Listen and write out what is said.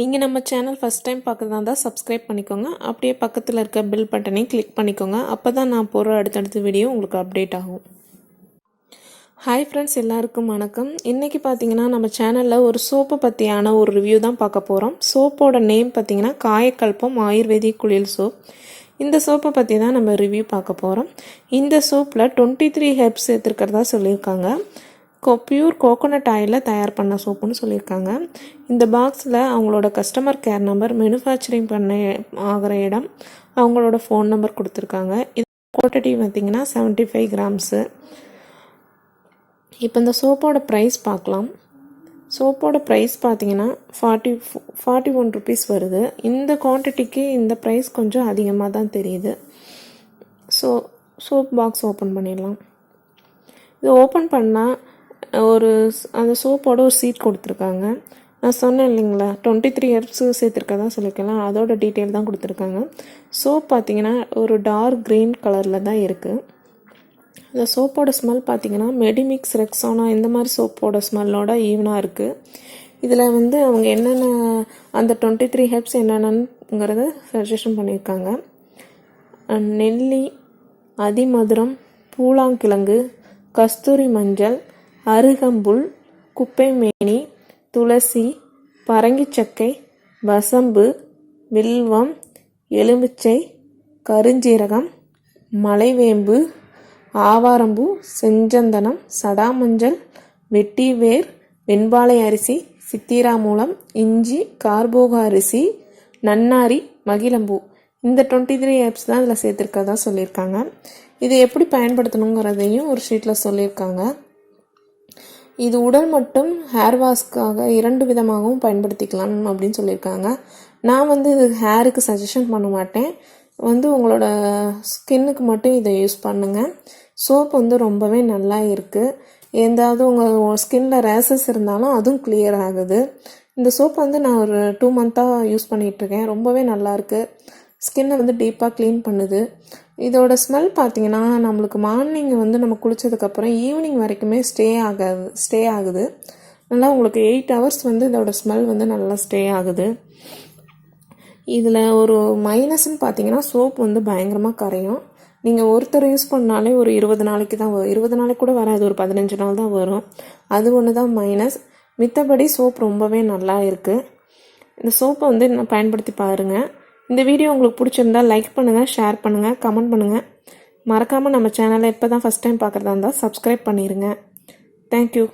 நீங்கள் நம்ம channel first time பார்க்குறதா இருந்தால் சப்ஸ்கிரைப் பண்ணிக்கோங்க. அப்படியே பக்கத்தில் இருக்க பில் பட்டனையும் கிளிக் பண்ணிக்கோங்க. அப்போ தான் நான் போகிற அடுத்தடுத்த வீடியோ உங்களுக்கு அப்டேட் ஆகும். ஹாய் ஃப்ரெண்ட்ஸ் எல்லாருக்கும் வணக்கம். இன்றைக்கி பார்த்தீங்கன்னா நம்ம சேனலில் ஒரு சோப்பை பற்றியான ஒரு ரிவ்யூ தான் பார்க்க போகிறோம் சோப்போட நேம் பார்த்தீங்கன்னா காயக்கல்பம் ஆயுர்வேதிக் குளியல் சோப். இந்த சோப்பை பற்றி தான் நம்ம ரிவ்யூ பார்க்க போகிறோம் இந்த சோப்பில் டுவெண்ட்டி த்ரீ ஹெர்ப்ஸ் சேர்த்துருக்கிறதா சொல்லியிருக்காங்க. கோ பியூர் கோகோனட் ஆயிலில் தயார் பண்ண சோப்புன்னு சொல்லியிருக்காங்க. இந்த பாக்ஸில் அவங்களோட கஸ்டமர் கேர் நம்பர் மேனுஃபேக்சரிங் பண்ண ஆகிற இடம் அவங்களோட ஃபோன் நம்பர் கொடுத்துருக்காங்க. இது குவான்டிட்டி பார்த்திங்கன்னா செவன்ட்டி ஃபைவ் கிராம்ஸு இப்போ இந்த சோப்போட ப்ரைஸ் பார்க்கலாம். சோப்போட ப்ரைஸ் பார்த்தீங்கன்னா ஃபார்ட்டி ஃபார்ட்டி ஒன் ருபீஸ் வருது. இந்த குவான்டிட்டிக்கு இந்த ப்ரைஸ் கொஞ்சம் அதிகமாக தான் தெரியுது. ஸோ சோப் பாக்ஸ் ஓப்பன் பண்ணிடலாம். இது ஓப்பன் பண்ணால் ஒரு அந்த சோப்போட ஒரு சீட் கொடுத்துருக்காங்க. நான் சொன்னேன் இல்லைங்களா டுவெண்ட்டி த்ரீ ஹெர்ப்ஸு சேர்த்துருக்கதா சொல்லியிருக்கலாம் அதோட டீட்டெயில் தான் கொடுத்துருக்காங்க. சோப் பார்த்தீங்கன்னா ஒரு டார்க் க்ரீன் கலரில் தான் இருக்குது அந்த சோப்போட ஸ்மெல் பார்த்தீங்கன்னா மெடிமிக்ஸ் ரெக்ஸானா இந்த மாதிரி சோப்போட ஸ்மெல்லோட ஈவனாக இருக்குது இதில் வந்து அவங்க என்னென்ன அந்த டுவெண்ட்டி த்ரீ ஹெப்ஸ் என்னென்னங்கிறத சஜஷன் பண்ணியிருக்காங்க. நெல்லி அதிமதுரம் பூலாங்கிழங்கு கஸ்தூரி மஞ்சள் அருகம்புல் குப்பைமேனி துளசி பரங்கிச்சக்கை வசம்பு வில்வம் எலுமிச்சை கருஞ்சீரகம் மலைவேம்பு ஆவாரம்பூ செஞ்சந்தனம் சடாமஞ்சள் வெட்டிவேர் வெண்பாளை அரிசி சித்திராமூலம் இஞ்சி கார்போக அரிசி நன்னாரி மகிழம்பூ இந்த டுவெண்ட்டி த்ரீ ஆப்ஸ் தான் இதில் சேர்த்துருக்கதா சொல்லியிருக்காங்க. இது எப்படி பயன்படுத்தணுங்கிறதையும் ஒரு ஷீட்டில் சொல்லியிருக்காங்க. இது உடல் மட்டும் ஹேர் வாஷ்க்காக இரண்டு விதமாகவும் பயன்படுத்திக்கலாம் அப்படின்னு சொல்லியிருக்காங்க. நான் வந்து இது ஹேருக்கு சஜஷன் பண்ண மாட்டேன். வந்து உங்களோட ஸ்கின்னுக்கு மட்டும் இதை யூஸ் பண்ணுங்கள் சோப் வந்து ரொம்பவே நல்லா இருக்குது எந்தாவது உங்கள் ஸ்கின்னில் ரேசஸ் இருந்தாலும் அதுவும் கிளியர் ஆகுது. இந்த சோப் வந்து நான் ஒரு டூ மந்த்தாக யூஸ் பண்ணிகிட்ருக்கேன் ரொம்பவே நல்லாயிருக்கு ஸ்கின்னை வந்து டீப்பாக க்ளீன் பண்ணுது. இதோட ஸ்மெல் பார்த்தீங்கன்னா நம்மளுக்கு மார்னிங் வந்து நம்ம குளித்ததுக்கப்புறம் ஈவினிங் வரைக்குமே ஸ்டே ஆகாது ஸ்டே ஆகுது. நல்லா உங்களுக்கு எயிட் ஹவர்ஸ் வந்து இதோட ஸ்மெல் வந்து நல்லா ஸ்டே ஆகுது. இதில் ஒரு மைனஸ்ன்னு பார்த்தீங்கன்னா சோப் வந்து பயங்கரமாக கரையும். நீங்கள் ஒருத்தர் யூஸ் பண்ணாலே ஒரு இருபது நாளைக்கு தான் வரும் இருபது நாளைக்கு கூட வராது ஒரு பதினஞ்சு நாள் தான் வரும். அது ஒன்று தான் மைனஸ் மித்தபடி சோப் ரொம்பவே நல்லா இருக்குது இந்த சோப்பை வந்து நான் பயன்படுத்தி பாருங்கள் இந்த வீடியோ உங்களுக்கு பிடிச்சிருந்தா லைக் பண்ணுங்கள் ஷேர் பண்ணுங்கள் கமெண்ட் பண்ணுங்கள் மறக்காமல் நம்ம சேனலை இப்போ தான் ஃபஸ்ட் டைம் பார்க்குறதா இருந்தால் சப்ஸ்கிரைப் பண்ணிடுங்க தேங்க்யூ